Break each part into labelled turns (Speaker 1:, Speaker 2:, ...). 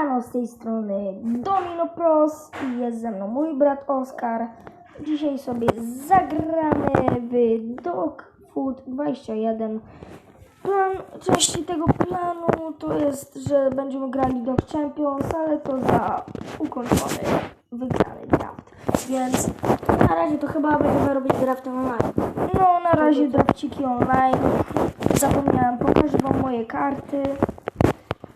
Speaker 1: Siemano z tej strony Domino Pros i jest ze mną mój brat Oskar. Dzisiaj sobie zagramy w Dog Food 21. Plan części tego planu to jest, że będziemy grali Dog Champions, ale to za ukończony, wygrany draft. Więc
Speaker 2: Na razie to chyba będziemy robić draft online.
Speaker 1: no na razie drafciki online. Zapomniałem, pokażę wam moje karty.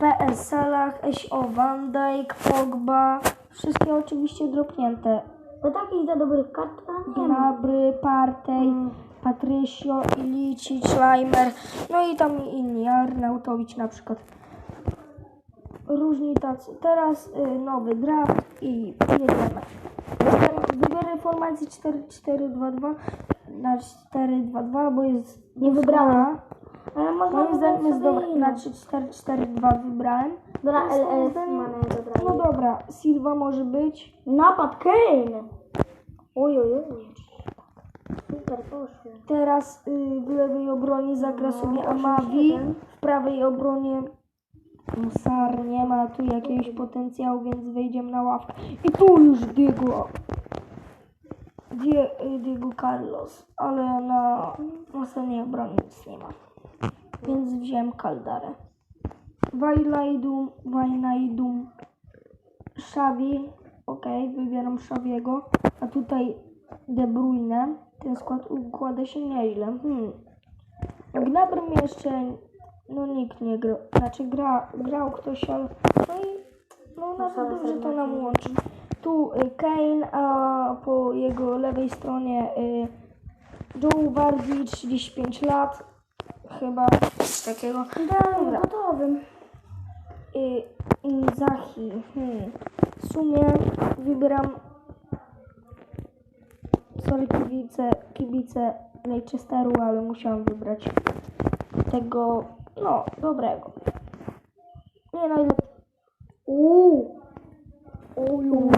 Speaker 1: PS Salah, SO Van Dijk, Pogba. Wszystkie oczywiście dropnięte.
Speaker 2: Bo takich za dobrych kart nie.
Speaker 1: Gnabry, Partey, Patricio, Ilicic, Schleimer. No i tam inni, Arnautowicz na przykład. Różni tacy. Teraz y, nowy draft i jedziemy. Wybiorę formację 4-4-2-2 na 4-2-2, bo jest
Speaker 2: Nie wybrałam. Ale można
Speaker 1: Moim zdaniem jest dobra. Na 3-4-4-2 wybrałem.
Speaker 2: Dobra,
Speaker 1: Moim
Speaker 2: LS
Speaker 1: zdaniem-
Speaker 2: ma najdobrać.
Speaker 1: No dobra, Silva może być.
Speaker 2: Napad Kane! Oj, oj, oj. Super poszło.
Speaker 1: Teraz y, w lewej obronie zagra
Speaker 2: No,
Speaker 1: sobie Amavi. W prawej obronie Musar nie ma tu jakiegoś potencjału, więc wejdziemy na ławkę. I tu już Diego. Die, y, Diego Carlos, ale na następnej obronie nic nie ma. Więc wziąłem Kaldarę. Wajlajdum, Wajnajdum, Szawi. Okej, wybieram Szawiego. A tutaj De Bruyne. Ten skład układa się nieźle. Hmm. Gnabry jeszcze no nikt nie grał. Znaczy gra, grał ktoś, ale no i no nawet dobrze to nam łączy. Tu y, Kane, a po jego lewej stronie y, Joe Bardi, 35 lat. Chyba takiego.
Speaker 2: Dobra, gotowym.
Speaker 1: Y, Inzahi. Hmm. W sumie wybieram sorry kibice, kibice Leicesteru, ale musiałam wybrać tego, no, dobrego. Nie najlepiej. Uuu. Uuu.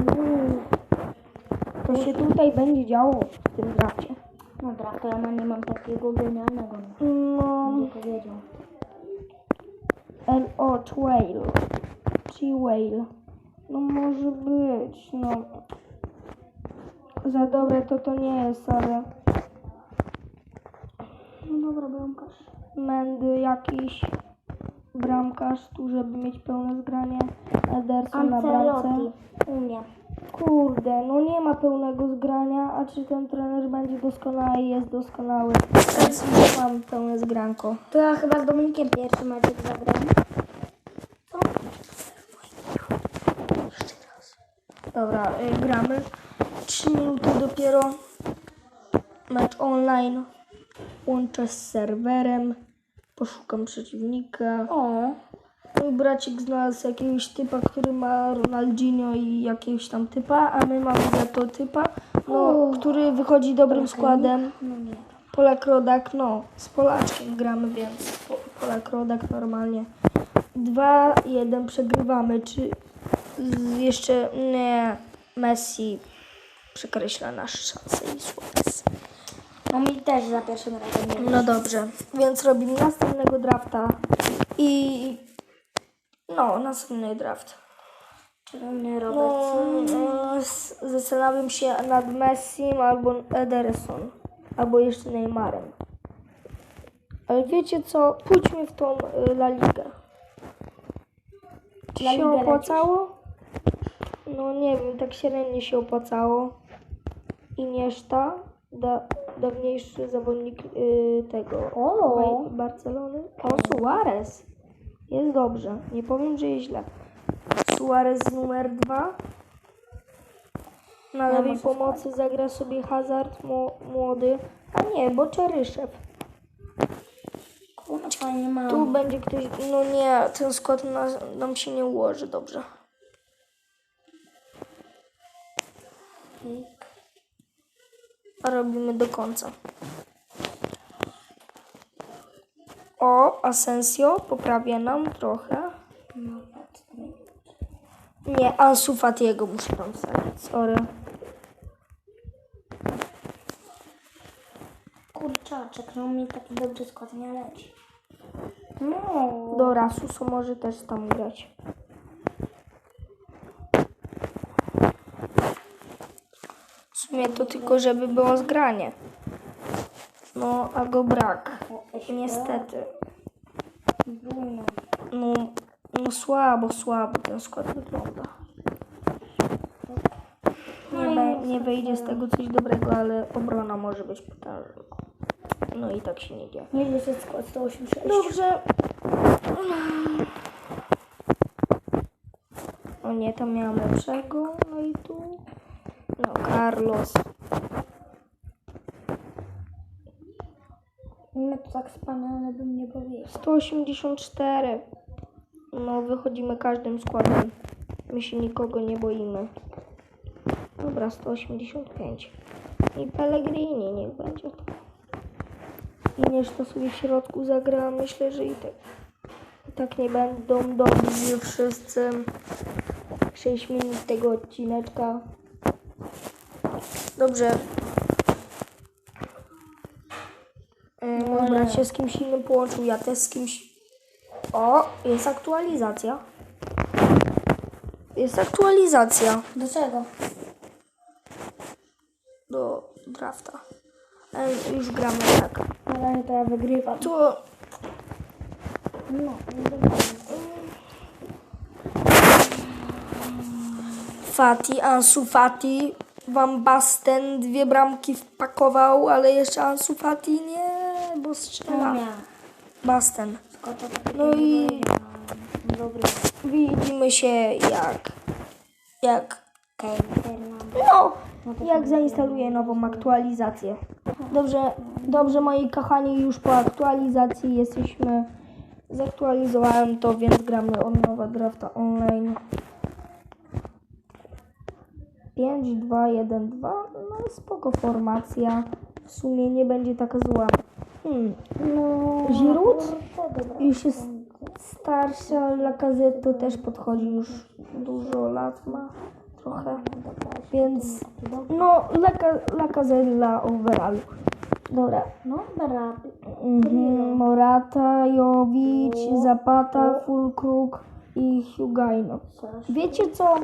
Speaker 1: To się tutaj będzie działo w tym drafcie.
Speaker 2: Dobra, to ja nie mam takiego genialnego.
Speaker 1: No,
Speaker 2: Nie powiedział.
Speaker 1: L.O. Whale. G-Whale. No może być, no. Za dobre to to nie jest, ale
Speaker 2: No dobra, bramkarz.
Speaker 1: Mendy jakiś bramkarz tu, żeby mieć pełne zgranie. Ederson na bramce.
Speaker 2: Ancelotti. U mnie.
Speaker 1: Kurde, no nie ma pełnego zgrania, a czy ten trener będzie doskonały? Jest doskonały. Więc nie mam pełne zgranko.
Speaker 2: To ja chyba z Dominikiem pierwszy meczek zagram.
Speaker 1: Dobra, y, gramy. 3 minuty dopiero. Mecz online. Łączę z serwerem. Poszukam przeciwnika.
Speaker 2: O,
Speaker 1: Mój bracik znalazł jakiegoś typa, który ma Ronaldinho i jakiegoś tam typa, a my mamy za to typa, no, który wychodzi dobrym składem.
Speaker 2: no.
Speaker 1: Polak Rodak, no, z Polaczkiem gramy, więc Po- Polak Rodak normalnie. 2-1 przegrywamy. Czy jeszcze nie Messi przekreśla nasze szanse i Suarez.
Speaker 2: No mi też za pierwszym razem nie
Speaker 1: No dobrze, więc robimy następnego drafta i no, następny draft.
Speaker 2: Czerwony
Speaker 1: No,
Speaker 2: Robertson.
Speaker 1: no, s- zastanawiam się nad Messim albo Ederson, albo jeszcze Neymarem. Ale wiecie co? Pójdźmy w tą y, La Ligę. Czy
Speaker 2: La
Speaker 1: się
Speaker 2: Ligę
Speaker 1: opłacało? No nie wiem, tak średnio się opłacało. Iniesta, da, dawniejszy zawodnik y, tego
Speaker 2: O.
Speaker 1: Barcelony. O, Suarez. Jest dobrze. Nie powiem, że jest źle. Suarez numer dwa. Na lewej pomocy zagra sobie Hazard mło- młody. A nie, bo Czeryszew.
Speaker 2: Kurwa, fajnie mam.
Speaker 1: Tu będzie ktoś. No nie, ten skład nas, nam się nie ułoży dobrze. A robimy do końca. Asensio poprawia nam trochę. Nie, Ansu Fatiego muszę tam wsadzić, sorry.
Speaker 2: Kurczaczek, no mi taki dobry skład nie leci. No.
Speaker 1: Do Rasuso może też tam grać. W sumie to tylko, żeby było zgranie. No, a go brak. Niestety. No, no słabo, słabo ten skład wygląda. Nie, nie wyjdzie z tego coś dobrego, ale obrona może być potężna. No i tak się nie dzieje.
Speaker 2: Nie wiem, jest skład 186.
Speaker 1: Dobrze. O nie, tam miałam lepszego. No i tu. No, Carlos.
Speaker 2: No to tak wspaniale bym nie powiedział.
Speaker 1: 184. No, wychodzimy każdym składem. My się nikogo nie boimy. Dobra, 185. I Pellegrini niech będzie to. I to sobie w środku zagra. Myślę, że i tak, i tak nie będą dobrzy wszyscy. 6 minut tego odcineczka. Dobrze. E, Mój brat się z kimś innym połączył, ja też z kimś. O, jest aktualizacja. Jest aktualizacja
Speaker 2: Do czego?
Speaker 1: do drafta. E, już gramy tak.
Speaker 2: Na razie to ja wygrywam.
Speaker 1: To
Speaker 2: No.
Speaker 1: Fati, Ansu Fati, Van Basten dwie bramki wpakował, ale jeszcze Ansu Fati nie, bo strzela.
Speaker 2: Nie.
Speaker 1: Basten.
Speaker 2: Takiego
Speaker 1: No i
Speaker 2: Dobry.
Speaker 1: widzimy się jak, jak,
Speaker 2: Fernando.
Speaker 1: no, jak zainstaluję nową aktualizację. Dobrze, dobrze moi kochani, już po aktualizacji jesteśmy, zaktualizowałem to, więc gramy od nowa drafta online. 5, 2, 1, 2, no spoko formacja, w sumie nie będzie taka zła. Hmm.
Speaker 2: No,
Speaker 1: Giroud? Jest starszy, ale Lacazette też podchodzi już dużo lat ma trochę, więc no Lacazette dla overallu. Dobra.
Speaker 2: No, baraby.
Speaker 1: Mhm. Morata, Jowic, Zapata, Fulkrug i Hugajno. Wiecie co?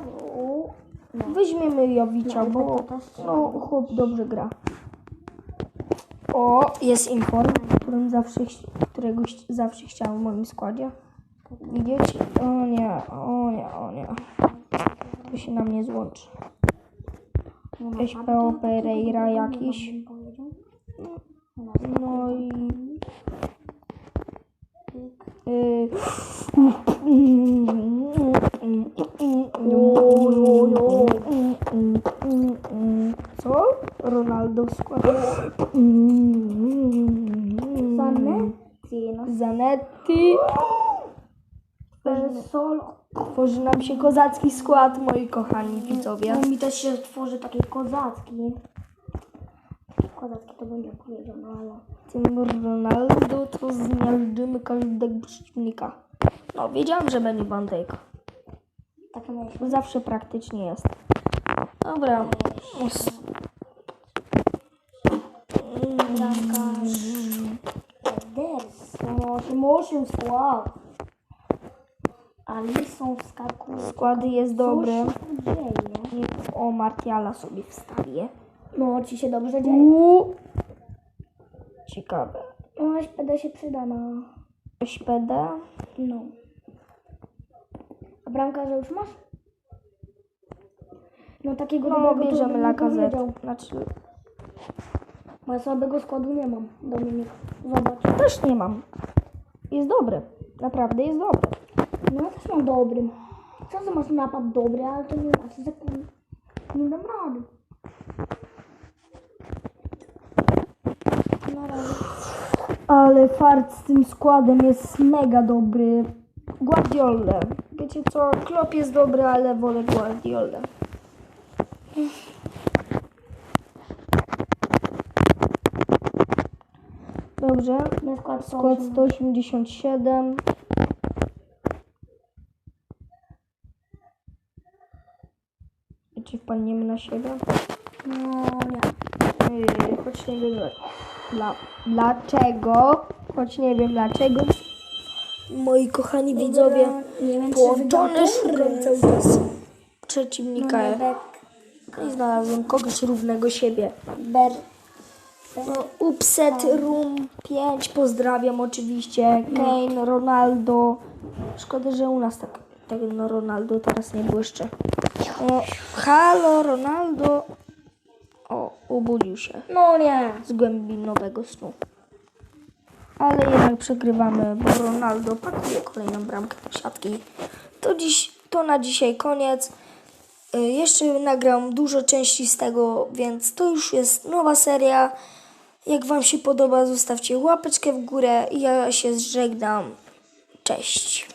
Speaker 1: Weźmiemy Jowicia, bo no, chłop dobrze gra. O, jest inform, którym zawsze, którego zawsze chciałem w moim składzie. Widzieć? O nie, o nie, o nie. To się na mnie złączy. SPO Pereira jakiś. No i... y, Co? Ronaldo w składzie.
Speaker 2: Zanetti, no.
Speaker 1: Zanetti.
Speaker 2: Solo.
Speaker 1: Tworzy nam się kozacki skład, moi kochani widzowie.
Speaker 2: No mi też się tworzy taki kozacki. Kozacki to bym nie powiedział, no ale...
Speaker 1: Tym Ronaldo to zmiażdżymy każdego przeciwnika. No, wiedziałam, że będzie Van Dijk.
Speaker 2: Tak myślę.
Speaker 1: Zawsze praktycznie jest. Dobra. Us-
Speaker 2: Bramkarz. 8 skład. Alisson wskakuje.
Speaker 1: Skład jest dobry.
Speaker 2: Co się dzieje?
Speaker 1: Nie- O, Martiala sobie wstawię.
Speaker 2: No, ci się dobrze dzieje.
Speaker 1: Uuu. Ciekawe.
Speaker 2: No, SPD się przyda, no.
Speaker 1: SPD.
Speaker 2: No. A bramkarza już masz? No takiego
Speaker 1: No,
Speaker 2: dobrego
Speaker 1: bierzemy. Lacazette. Znaczy,
Speaker 2: Bo ja słabego składu nie mam, Dominik. Zobacz.
Speaker 1: też nie mam. Jest dobry. Naprawdę jest dobry.
Speaker 2: No ja też mam dobry. Czasem masz napad dobry, ale to nie znaczy, że nie dam rady. Na razie.
Speaker 1: Ale fart z tym składem jest mega dobry. Guardiola. Wiecie co? Klop jest dobry, ale wolę Guardiola. Dobrze.
Speaker 2: Na skład
Speaker 1: Skład
Speaker 2: 108.
Speaker 1: 187. Czy wpadniemy na siebie?
Speaker 2: No nie.
Speaker 1: Yy, choć nie wiem dla, dlaczego. Choć nie wiem dlaczego. Moi kochani widzowie,
Speaker 2: nie wiem, wygram
Speaker 1: szukam cały czas
Speaker 2: No
Speaker 1: przeciwnika.
Speaker 2: nie, tak.
Speaker 1: No i znalazłem kogoś równego siebie.
Speaker 2: Ber.
Speaker 1: No, Upset Room 5, pozdrawiam oczywiście. Kane, Ronaldo. Szkoda, że u nas tak, tak no Ronaldo teraz nie błyszczy. O, halo, Ronaldo. O, obudził się
Speaker 2: No nie.
Speaker 1: z głębi nowego snu. Ale jednak przegrywamy, bo Ronaldo pakuje kolejną bramkę do siatki. To, dziś, to na dzisiaj koniec. Y, Jeszcze nagram dużo części z tego, więc to już jest nowa seria. Jak Wam się podoba, zostawcie łapeczkę w górę ja się żegnam. Cześć.